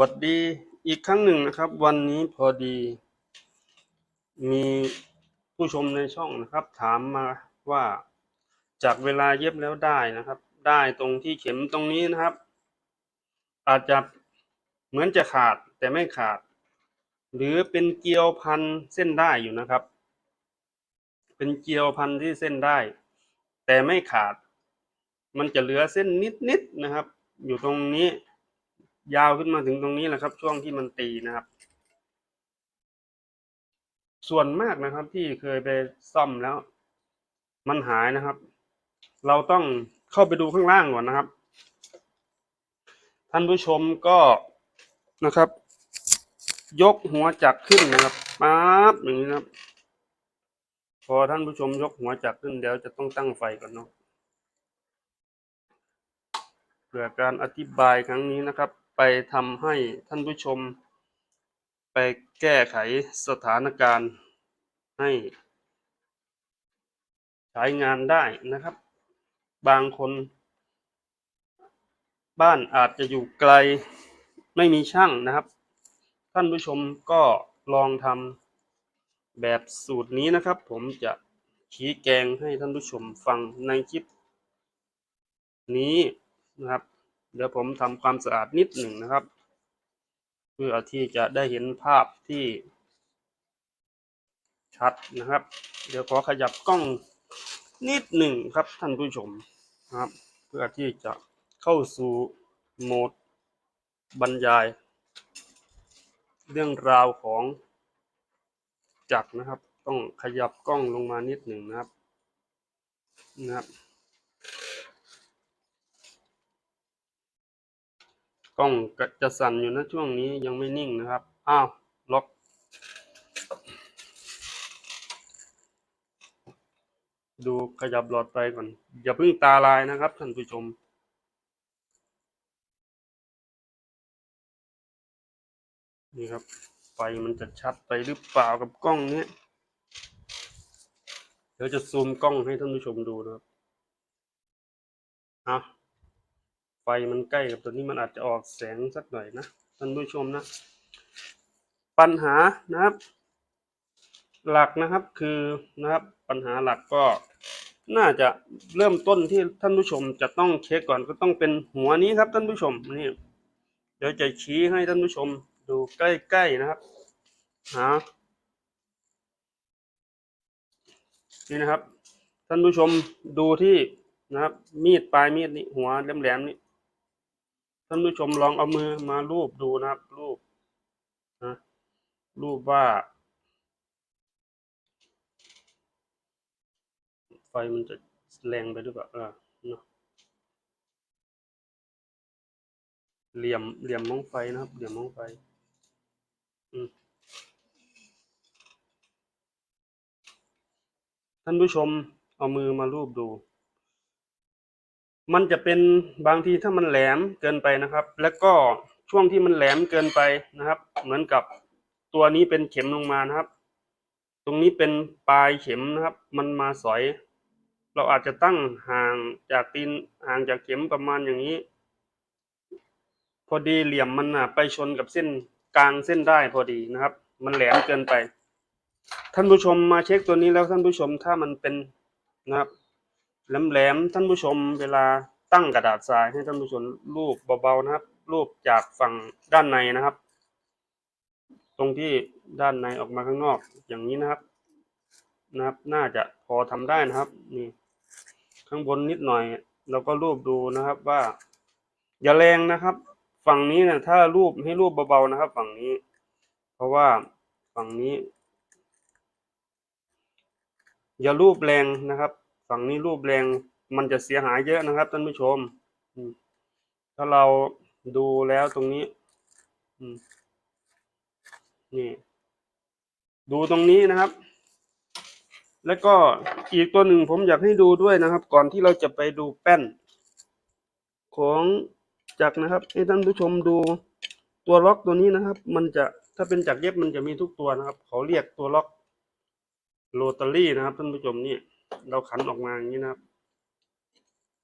วัสดีอีกครั้งหนึ่งนะครับ วันนี้พอดี มีผู้ชมในช่องนะครับ ถามมาว่าจากเวลาเย็บแล้วได้นะครับ ได้ตรงที่เข็มตรงนี้นะครับ อาจจะเหมือนจะขาดแต่ไม่ขาด หรือเป็นเกลียวพันเส้นได้อยู่นะครับ เป็นเกลียวพันที่เส้นได้ แต่ไม่ขาด มันจะเหลือเส้นนิดๆนะครับ อยู่ตรงนี้ ยาวขึ้นมาถึงตรงนี้แหละครับ ช่วงที่มันตีนะครับ ส่วนมากนะครับที่เคยไปซ่อมแล้ว มันหายนะครับ เราต้องเข้าไปดูข้างล่างก่อนนะครับ ท่านผู้ชมก็นะครับ ยกหัวจักรขึ้นนะครับปั๊บอย่างนี้นะครับพอท่านผู้ชมยกหัวจักรขึ้นเดี๋ยวจะต้องตั้งไฟก่อนเนาะเพื่อการอธิบายครั้งนี้นะครับ ไปทำให้ท่านผู้ชม ไปแก้ไขสถานการณ์ให้ใช้งานได้นะครับ บางคน บ้านอาจจะอยู่ไกลไม่มีช่างนะครับ ท่านผู้ชมก็ลองทำแบบสูตรนี้นะครับ ผมจะชี้แจงให้ท่านผู้ชมฟังในคลิปนี้นะครับ เดี๋ยวผมทำความสะอาดนิดหนึ่งนะครับ เพื่อที่จะได้เห็นภาพที่ ชัดนะครับ เดี๋ยวขอขยับกล้องนิดหนึ่งครับท่านผู้ชมนะครับ เพื่อที่จะเข้าสู่โหมดบรรยาย เรื่องราวของจักรนะครับ ต้องขยับกล้องลงมานิดหนึ่งนะครับนะครับ กล้องก็จะสั่นอยู่นะช่วงนี้ยังไม่นิ่งนะครับ อ้าว ล็อก ดูขยับหลอดไฟก่อน อย่าเพิ่งตาลายนะครับท่านผู้ชมนี่ครับ ไฟมันจะชัดไปหรือเปล่ากับกล้องเนี้ยเดี๋ยวจะซูมกล้องให้ท่านผู้ชมดูนะครับอะ ไฟมันใกล้กับตัวนี้มันอาจจะออกแสงสักหน่อยนะท่านผู้ชมนะ ปัญหานะครับ หลักนะครับคือนะครับปัญหาหลักก็น่าจะเริ่มต้นที่ท่านผู้ชมจะต้องเช็คก่อนก็ต้องเป็นหัวนี้ครับท่านผู้ชมนี่เดี๋ยวจะชี้ให้ท่านผู้ชมดูใกล้ๆนะครับหานี่นะครับ ท่านผู้ชมดูที่นะครับ มีดปลายมีดนี่หัวแหลมๆนี่ ท่านผู้ชมลองเอามือมาลูบดูนะครับ รูปนะรูปว่า ไฟมันจะแรงไปหรือเปล่าเออเนาะเหลี่ยมเหลี่ยมมองไฟนะครับ เหลี่ยมมองไฟ อืมท่านผู้ชมเอามือมาลูบดู มันจะเป็นบางทีถ้ามันแหลมเกินไปนะครับ แล้วก็ช่วงที่มันแหลมเกินไปนะครับ เหมือนกับตัวนี้เป็นเข็มลงมานะครับ ตรงนี้เป็นปลายเข็มนะครับ มันมาสอย เราอาจจะตั้งห่างจากตีนห่างจากเข็มประมาณอย่างนี้ พอดีเหลี่ยมมันน่ะไปชนกับเส้นกลางเส้นได้พอดีนะครับ มันแหลมเกินไป ท่านผู้ชมมาเช็คตัวนี้แล้วท่านผู้ชมถ้ามันเป็นนะครับ แหลมๆท่านผู้ชมเวลาตั้งกระดาษทรายให้ท่านผู้ชมรูปเบาๆนะครับ รูปจากฝั่งด้านในนะครับ ตรงที่ด้านในออกมาข้างนอกอย่างนี้นะครับ นะครับ น่าจะพอทำได้นะครับนี่ข้างบนนิดหน่อยเราก็รูปดูนะครับว่า อย่าแรงนะครับ ฝั่งนี้นี่ยถ้ารูปให้รูปเบาๆนะครับ ฝั่งนี้ เพราะว่าฝั่งนี้ อย่ารูปแรงนะครับ ฝั่งนี้รูปแรงมันจะเสียหายเยอะนะครับท่านผู้ชม ถ้าเราดูแล้วตรงนี้นี่ ดูตรงนี้นะครับ แล้วก็อีกตัวหนึ่งผมอยากให้ดูด้วยนะครับ ก่อนที่เราจะไปดูแป้น ของจักนะครับ ให้ท่านผู้ชมดูตัวล็อกตัวนี้นะครับ มันจะถ้าเป็นจักเย็บมันจะมีทุกตัวนะครับ เขาเรียกตัวล็อกโรตารี่นะครับท่านผู้ชมนี่ เราขันออกมาอย่างนี้นะครับ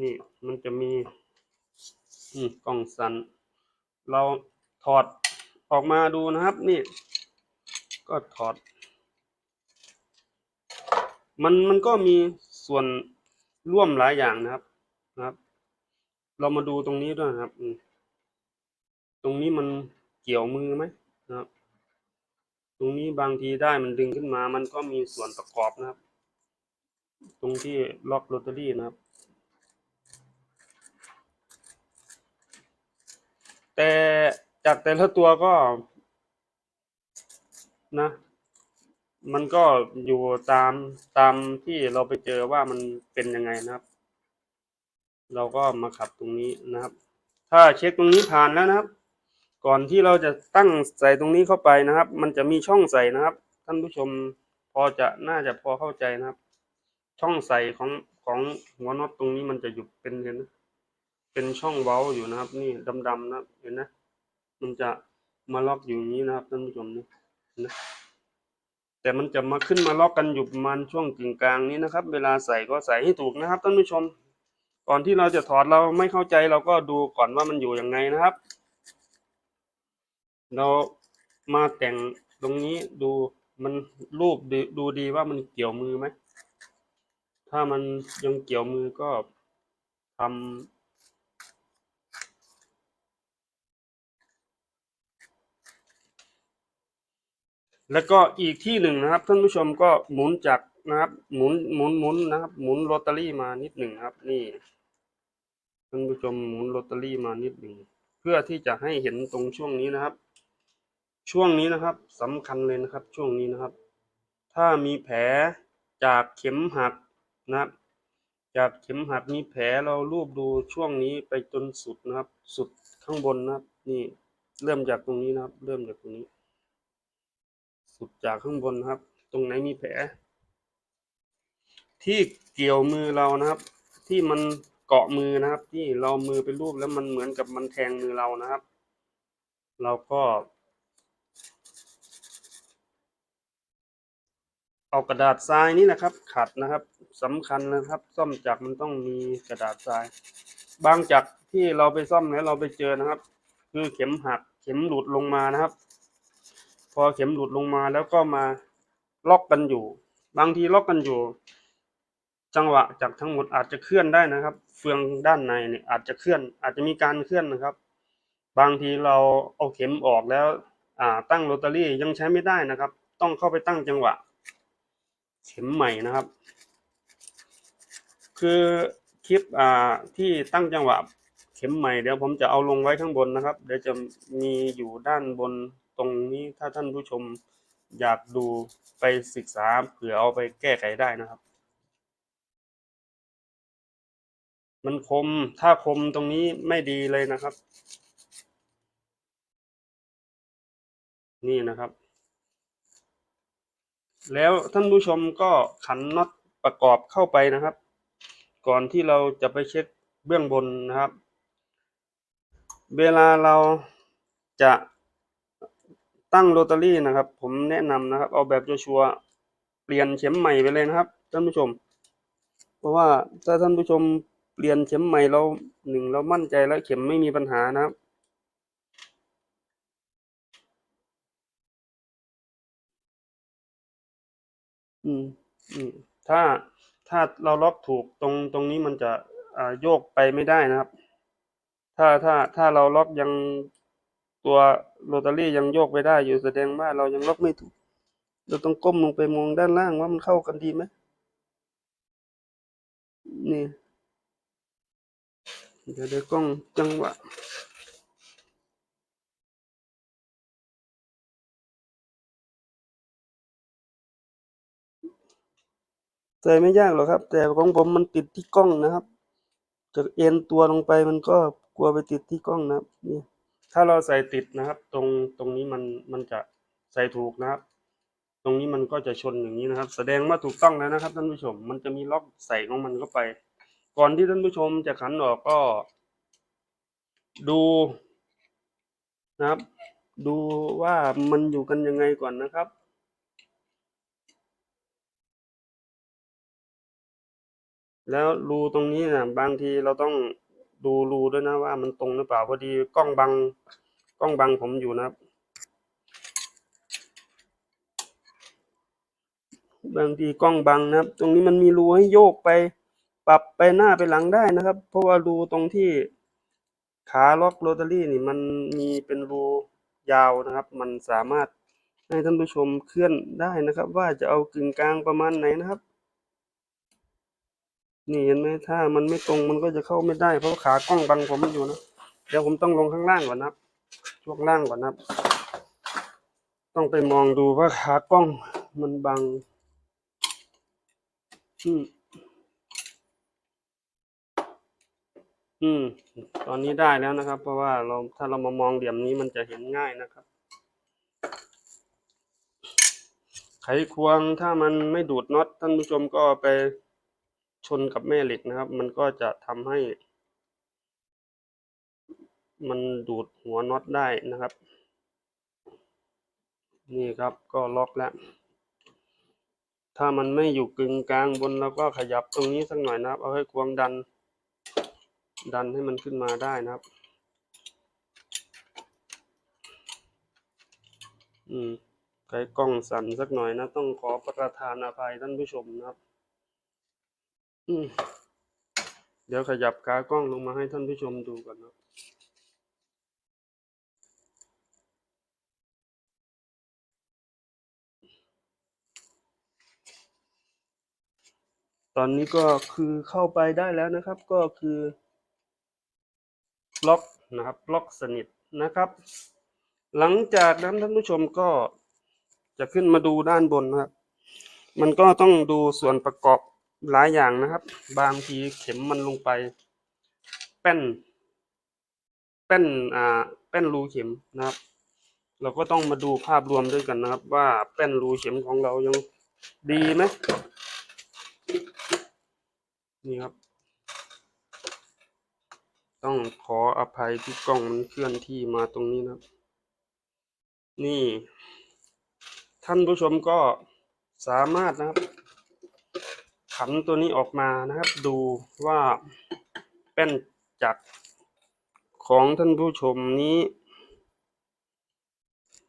นี่มันจะมีอืกล่องสัน เราถอดออกมาดูนะครับ นี่ ก็ถอด มันมันก็มีส่วนร่วมหลายอย่างนะครับนะครับ เรามาดูตรงนี้ด้วยครับ ตรงนี้มันเกี่ยวมือไหมนะครับ ตรงนี้บางทีได้มันดึงขึ้นมา มันก็มีส่วนประกอบนะครับ ตรงที่ล็อกโรตารี่นะครับ แต่จากแต่ละตัวก็นะ มันก็อยู่ตามตามที่เราไปเจอว่ามันเป็นยังไงนะครับ เราก็มาขับตรงนี้นะครับ ถ้าเช็คตรงนี้ผ่านแล้วนะครับ ก่อนที่เราจะตั้งใส่ตรงนี้เข้าไปนะครับ มันจะมีช่องใส่นะครับ ท่านผู้ชมพอจะน่าจะพอเข้าใจนะครับ ช่องใส่ของของหัวน็อตตรงนี้มันจะอยู่เป็นเห็นเป็นช่องเว้าอยู่นะครับ นี่ดำๆนะเห็นนะ มันจะมาล็อกอยู่อย่างนี้นะครับท่านผู้ชมนี่นะแต่มันจะมาขึ้นมาล็อกกันอยู่ประมาณช่วงกึ่งกลางนี้นะครับ เวลาใส่ก็ใส่ให้ถูกนะครับท่านผู้ชม ก่อนที่เราจะถอดเราไม่เข้าใจเราก็ดูก่อนว่ามันอยู่ยังไงนะครับ เรามาแต่งตรงนี้ดูมันรูปดูดูดีว่ามันเกี่ยวมือไหม ถ้ามันยังเกี่ยวมือก็ทำแล้วก็อีกที่หนึ่งนะครับ ท่านผู้ชมก็หมุนจักรนะครับ หมุนหมุนหมุนนะครับ หมุนโรตารี่มานิดหนึ่งครับ นี่ท่านผู้ชมหมุนโรตารี่มานิดหนึ่งเพื่อที่จะให้เห็นตรงช่วงนี้นะครับ ช่วงนี้นะครับสำคัญเลยนะครับ ช่วงนี้นะครับ ถ้ามีแผลจากเข็มหัก นะครับ จากเข็มหักมีแผลเรารูปดูช่วงนี้ไปจนสุดนะครับ สุดข้างบนนะครับ นี่เริ่มจากตรงนี้นะครับ เริ่มจากตรงนี้ สุดจากข้างบนนะครับ ตรงไหนมีแผล ที่เกี่ยวมือเรานะครับ ที่มันเกาะมือนะครับ ที่เรามือไปรูปแล้วมันเหมือนกับมันแทงมือเรานะครับ เราก็ เอากระดาษทรายนี่นะครับ ขัดนะครับสำคัญนะครับ ซ่อมจักรมันต้องมีกระดาษทราย บางจักรที่เราไปซ่อมแล้วเราไปเจอนะครับ คือเข็มหักเข็มหลุดลงมานะครับ พอเข็มหลุดลงมาแล้วก็มาล็อกกันอยู่ บางทีล็อกกันอยู่ จังหวะจากทั้งหมดอาจจะเคลื่อนได้นะครับ เฟืองด้านในเนี่ยอาจจะเคลื่อน อาจจะมีการเคลื่อนนะครับ บางทีเราเอาเข็มออกแล้ว อ่าตั้งโรตารี่ยังใช้ไม่ได้นะครับ ต้องเข้าไปตั้งจังหวะ เข็มใหม่นะครับ คือคลิปอ่าที่ตั้งจังหวะเข็มใหม่เดี๋ยวผมจะเอาลงไว้ข้างบนนะครับ เดี๋ยวจะมีอยู่ด้านบนตรงนี้ถ้าท่านผู้ชมอยากดูไปศึกษาเผื่อเอาไปแก้ไขได้นะครับ มันคมถ้าคมตรงนี้ไม่ดีเลยนะครับ นี่นะครับ แล้วท่านผู้ชมก็ขันน็อตประกอบเข้าไปนะครับ ก่อนที่เราจะไปเช็คเบื้องบนนะครับ เวลาเราจะตั้งโรตารี่นะครับ ผมแนะนำนะครับ เอาแบบชัวร์เปลี่ยนเข็มใหม่ไปเลยนะครับ ท่านผู้ชม เพราะว่าถ้าท่านผู้ชมเปลี่ยนเข็มใหม่เราหนึ่งเรามั่นใจแล้วเข็มไม่มีปัญหานะครับ อืม อืม ถ้าถ้าเราล็อกถูกตรงตรงนี้มันจะอ่าโยกไปไม่ได้นะครับ ถ้าถ้าถ้าเราล็อกยังตัวโรตารี่ยังโยกไปได้อยู่แสดงว่าเรายังล็อกไม่ถูก เราต้องก้มลงไปมองด้านล่างว่ามันเข้ากันดีไหมนี่ เดี๋ยวเดี๋ยวกล้องจังหวะ ใส่ไม่ยากหรอกครับ แต่ของผมมันติดที่กล้องนะครับจะเอ็นตัวลงไปมันก็กลัวไปติดที่กล้องนะครับนี่ถ้าเราใส่ติดนะครับ ตรงตรงนี้มันมันจะใส่ถูกนะครับ ตรงนี้มันก็จะชนอย่างนี้นะครับ แสดงว่าถูกต้องแล้วนะครับท่านผู้ชม มันจะมีล็อกใส่ของมันเข้าไป ก่อนที่ท่านผู้ชมจะขันออกก็ ดูนะครับ ดูว่ามันอยู่กันยังไงก่อนนะครับ แล้วรูตรงนี้นะบางทีเราต้องดูรูด้วยนะว่ามันตรงหรือเปล่าพอดีกล้องบังกล้องบังผมอยู่นะครับ บางทีกล้องบังนะครับ ตรงนี้มันมีรูให้โยกไป ปรับไปหน้าไปหลังได้นะครับ เพราะว่ารูตรงที่ขาล็อกโรตารี่นี่มันมีเป็นรูยาวนะครับ มันสามารถให้ท่านผู้ชมเคลื่อนได้นะครับ ว่าจะเอากึ่งกลางประมาณไหนนะครับ นี่เห็นไหมถ้ามันไม่ตรงมันก็จะเข้าไม่ได้เพราะว่าขากล้องบังผมอยู่นะเดี๋ยวผมต้องลงข้างล่างก่อนนะครับช่วงล่างก่อนนะครับ ต้องไปมองดูว่าขากล้องมันบังอืมอืม ตอนนี้ได้แล้วนะครับ เพราะว่าเราถ้าเรามามองเหลี่ยมนี้มันจะเห็นง่ายนะครับ ไขควงถ้ามันไม่ดูดน็อตท่านผู้ชมก็ไป ชนกับแม่เหล็กนะครับ มันก็จะทำให้ มันดูดหัวน็อตได้นะครับ นี่ครับก็ล็อกแล้ว ถ้ามันไม่อยู่กึ่งกลางบนเราก็ขยับตรงนี้สักหน่อยนะครับ เอาให้ควงดัน ดันให้มันขึ้นมาได้นะครับ อืมใช้กล้องสั่นสักหน่อยนะ ต้องขอประทานอภัยท่านผู้ชมนะครับ อืมเดี๋ยวขยับขากล้องลงมาให้ท่านผู้ชมดูก่อนนะครับตอนนี้ก็คือเข้าไปได้แล้วนะครับ ก็คือล็อกนะครับล็อกสนิทนะครับ หลังจากนั้นท่านผู้ชมก็จะขึ้นมาดูด้านบนนะครับ มันก็ต้องดูส่วนประกอบ หลายอย่างนะครับ บางทีเข็มมันลงไป แป้น แป้นอ่าแป้นรูเข็มนะครับ เราก็ต้องมาดูภาพรวมด้วยกันนะครับ ว่าแป้นรูเข็มของเรายังดีไหมนี่ครับ ต้องขออภัยที่กล้องมันเคลื่อนที่มาตรงนี้นะครับ นี่ ท่านผู้ชมก็สามารถนะครับ ขันตัวนี้ออกมานะครับ ดูว่าแป้นจักรของท่านผู้ชมนี้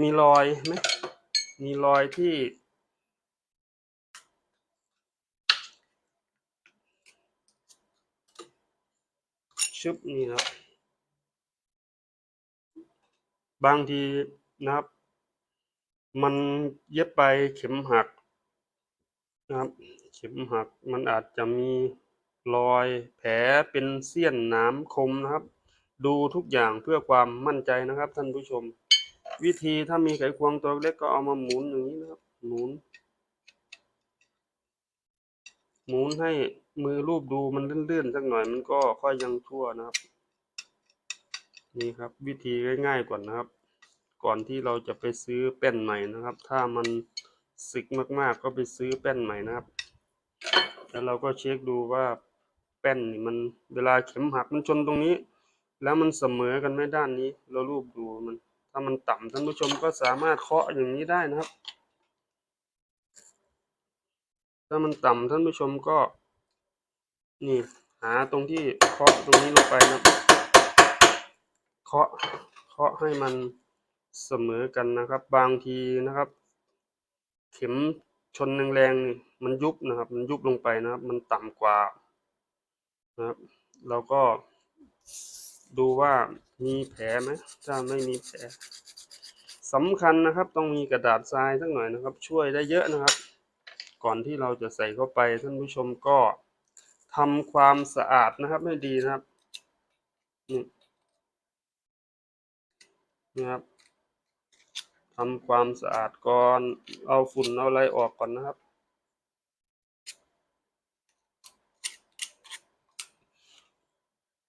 มีรอยไหมมีรอยที่ ชึบนี่ครับ บางทีนะครับ มันเย็บไปเข็มหักนะครับ เข็มหักมันอาจจะมีรอยแผลเป็นเสี้ยนหน้ำคมนะครับ ดูทุกอย่างเพื่อความมั่นใจนะครับท่านผู้ชม วิธีถ้ามีไขควงตัวเล็กก็เอามาหมุนอย่างนี้นะครับ หมุน หมุนให้มือรูปดูมันลื่นๆสักหน่อยมันก็ค่อยยังชั่วนะครับ นี่ครับ วิธีง่ายๆก่อนนะครับ ก่อนที่เราจะไปซื้อแป้นใหม่นะครับ ถ้ามันสึกมากๆก็ไปซื้อแป้นใหม่นะครับ แล้วเราก็เช็คดูว่าแป้นนี่มันเวลาเข็มหักมันชนตรงนี้ แล้วมันเสมอกันไหมด้านนี้ เรารูปดูมัน ถ้ามันต่ำท่านผู้ชมก็สามารถเคาะอย่างนี้ได้นะครับ ถ้ามันต่ำท่านผู้ชมก็ นี่หาตรงที่เคาะตรงนี้ลงไปนะเคาะเคาะให้มันเสมอกันนะครับ บางทีนะครับ เข็ม ชนแรงๆนี่มันยุบนะครับ มันยุบลงไปนะครับ มันต่ำกว่านะครับเราก็ดูว่ามีแผลไหมถ้าไม่มีแผลสำคัญนะครับ ต้องมีกระดาษทรายสักหน่อยนะครับ ช่วยได้เยอะนะครับ ก่อนที่เราจะใส่เข้าไปท่านผู้ชมก็ทำความสะอาดนะครับให้ดีนะครับนี่นะครับ ทำความสะอาดก่อน เอาฝุ่นเอาอะไรออกก่อนนะครับ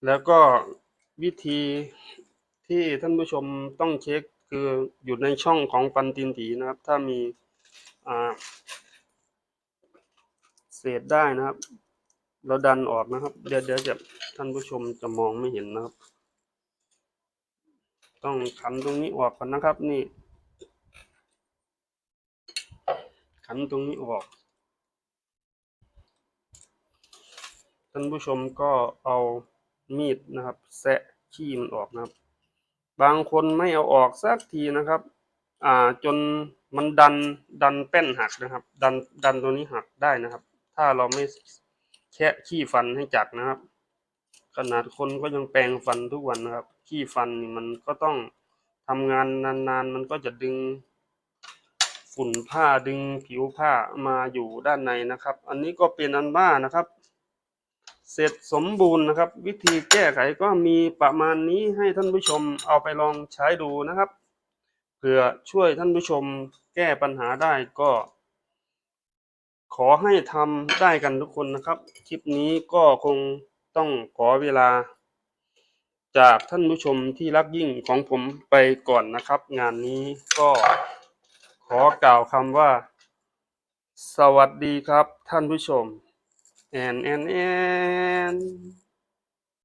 แล้วก็วิธีที่ท่านผู้ชมต้องเช็คคืออยู่ในช่องของฟันตินถีนะครับ ถ้ามีเศษได้นะครับ เราดันออกนะครับ เดี๋ยวเดี๋ยวจะท่านผู้ชมจะมองไม่เห็นนะครับ ต้องขันตรงนี้ออกก่อนนะครับนี่ ขันตรงนี้ออก ท่านผู้ชมก็เอามีดนะครับแซะขี้มันออกนะครับ บางคนไม่เอาออกสักทีนะครับ อ่าจนมันดันดันแป้นหักนะครับ ดันดันตัวนี้หักได้นะครับ ถ้าเราไม่แคะขี้ฟันให้จัดนะครับ ขนาดคนก็ยังแปรงฟันทุกวันนะครับ ขี้ฟันนี่มันก็ต้องทำงานนานๆ มันก็จะดึง ฝุ่นผ้าดึงผิวผ้ามาอยู่ด้านในนะครับ อันนี้ก็เป็นอันว่านะครับ เสร็จสมบูรณ์นะครับ วิธีแก้ไขก็มีประมาณนี้ให้ท่านผู้ชมเอาไปลองใช้ดูนะครับเผื่อช่วยท่านผู้ชมแก้ปัญหาได้ก็ ขอให้ทำได้กันทุกคนนะครับ คลิปนี้ก็คงต้องขอเวลา จากท่านผู้ชมที่รักยิ่งของผมไปก่อนนะครับ งานนี้ก็ ขอกล่าวคำว่า สวัสดีครับท่านผู้ชม แอนแอนแอน